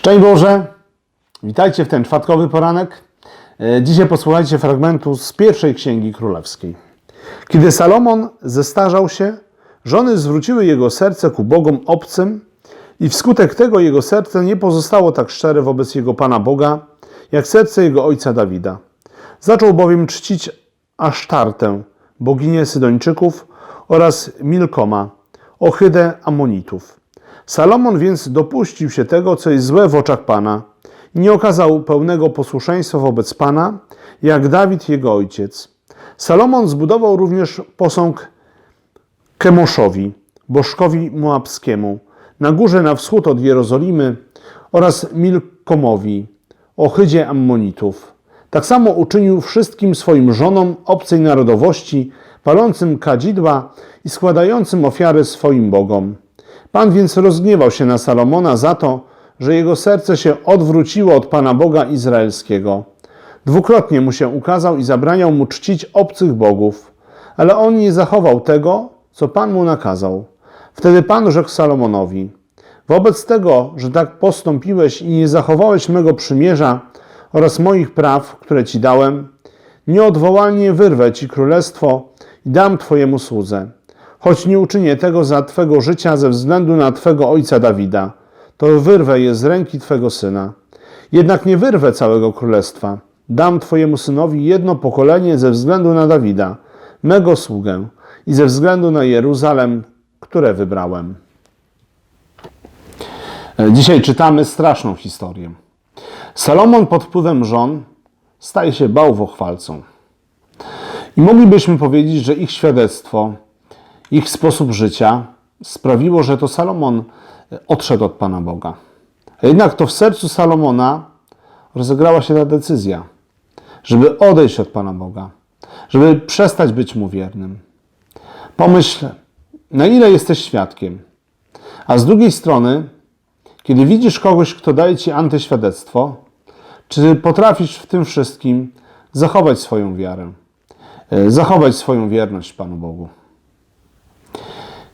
Szczęść Boże! Witajcie w ten czwartkowy poranek. E, Dzisiaj posłuchajcie fragmentu z pierwszej Księgi Królewskiej. Kiedy Salomon zestarzał się, żony zwróciły jego serce ku bogom obcym i wskutek tego jego serce nie pozostało tak szczere wobec jego Pana Boga, jak serce jego ojca Dawida. Zaczął bowiem czcić Asztartę, boginię Sydończyków oraz Milkoma, ohydę Amonitów. Salomon więc dopuścił się tego, co jest złe w oczach Pana nie okazał pełnego posłuszeństwa wobec Pana, jak Dawid jego ojciec. Salomon zbudował również posąg Kemoszowi, bożkowi moabskiemu, na górze na wschód od Jerozolimy oraz Milkomowi, ohydzie Ammonitów. Tak samo uczynił wszystkim swoim żonom obcej narodowości, palącym kadzidła i składającym ofiary swoim bogom. Pan więc rozgniewał się na Salomona za to, że jego serce się odwróciło od Pana Boga Izraelskiego. Dwukrotnie mu się ukazał i zabraniał mu czcić obcych bogów, ale on nie zachował tego, co Pan mu nakazał. Wtedy Pan rzekł Salomonowi: Wobec tego, że tak postąpiłeś i nie zachowałeś mego przymierza oraz moich praw, które ci dałem, nieodwołalnie wyrwę ci królestwo i dam twojemu słudze. Choć nie uczynię tego za twego życia ze względu na twego ojca Dawida, to wyrwę je z ręki twego syna. Jednak nie wyrwę całego królestwa. Dam twojemu synowi jedno pokolenie ze względu na Dawida, mego sługę, i ze względu na Jeruzalem, które wybrałem. E, Dzisiaj czytamy straszną historię. Salomon pod wpływem żon staje się bałwochwalcą. I moglibyśmy powiedzieć, że ich świadectwo, ich sposób życia sprawiło, że to Salomon odszedł od Pana Boga. A jednak to w sercu Salomona rozegrała się ta decyzja, żeby odejść od Pana Boga, żeby przestać być mu wiernym. Pomyśl, na ile jesteś świadkiem, a z drugiej strony, kiedy widzisz kogoś, kto daje ci antyświadectwo, czy potrafisz w tym wszystkim zachować swoją wiarę, e, zachować swoją wierność Panu Bogu?